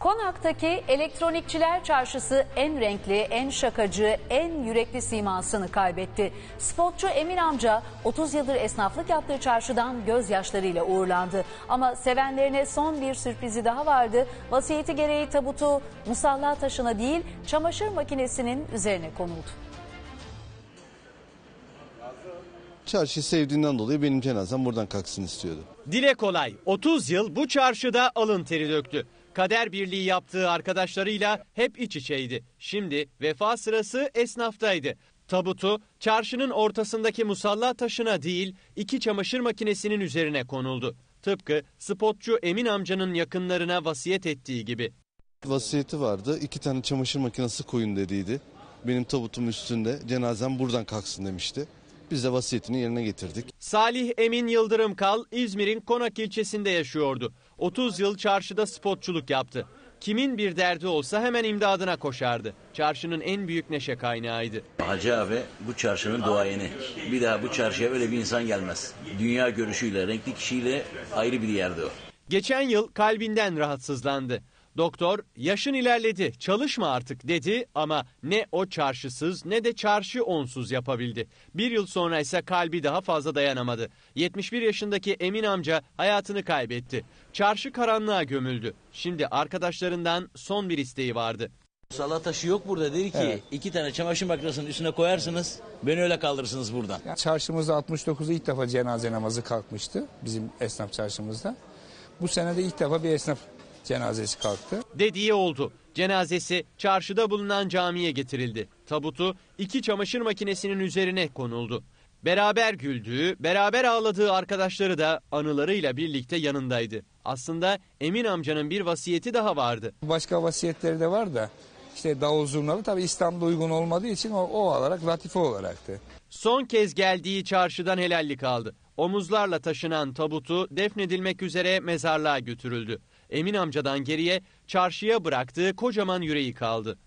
Konak'taki elektronikçiler çarşısı en renkli, en şakacı, en yürekli simasını kaybetti. Spotçu Emin amca 30 yıldır esnaflık yaptığı çarşıdan gözyaşlarıyla uğurlandı. Ama sevenlerine son bir sürprizi daha vardı. Vasiyeti gereği tabutu musalla taşına değil çamaşır makinesinin üzerine konuldu. Çarşıyı sevdiğinden dolayı benim cenazem buradan kalksın istiyordu. Dile kolay 30 yıl bu çarşıda alın teri döktü. Kader birliği yaptığı arkadaşlarıyla hep iç içeydi. Şimdi vefa sırası esnaftaydı. Tabutu çarşının ortasındaki musalla taşına değil iki çamaşır makinesinin üzerine konuldu. Tıpkı spotçu Emin amcanın yakınlarına vasiyet ettiği gibi. Vasiyeti vardı. iki tane çamaşır makinesi koyun dediydi. Benim tabutum üstünde cenazem buradan kalksın demişti. Biz de vasiyetini yerine getirdik. Salih Emin Yıldırım Kal İzmir'in Konak ilçesinde yaşıyordu. 30 yıl çarşıda spotçuluk yaptı. Kimin bir derdi olsa hemen imdadına koşardı. Çarşının en büyük neşe kaynağıydı. Hacı abi bu çarşının duayeni. Bir daha bu çarşıya öyle bir insan gelmez. Dünya görüşüyle, renkli kişiyle ayrı bir yerde o. Geçen yıl kalbinden rahatsızlandı. Doktor yaşın ilerledi çalışma artık dedi ama ne o çarşısız ne de çarşı onsuz yapabildi. Bir yıl sonra ise kalbi daha fazla dayanamadı. 71 yaşındaki Emin amca hayatını kaybetti. Çarşı karanlığa gömüldü. Şimdi arkadaşlarından son bir isteği vardı. Musalla taşı yok burada dedi ki iki tane çamaşır makinesinin üstüne koyarsınız beni öyle kaldırırsınız buradan. Çarşımızda 69'da ilk defa cenaze namazı kalkmıştı bizim esnaf çarşımızda. Bu sene de ilk defa bir esnaf cenazesi kalktı. Dediği oldu. Cenazesi çarşıda bulunan camiye getirildi. Tabutu iki çamaşır makinesinin üzerine konuldu. Beraber güldüğü, beraber ağladığı arkadaşları da anılarıyla birlikte yanındaydı. Aslında Emin amcanın bir vasiyeti daha vardı. Başka vasiyetleri de var da işte davul zurnalı tabii İstanbul'da uygun olmadığı için o, o olarak latife olaraktı. Son kez geldiği çarşıdan helallik aldı. Omuzlarla taşınan tabutu defnedilmek üzere mezarlığa götürüldü. Emin amcadan geriye çarşıya bıraktığı kocaman yüreği kaldı.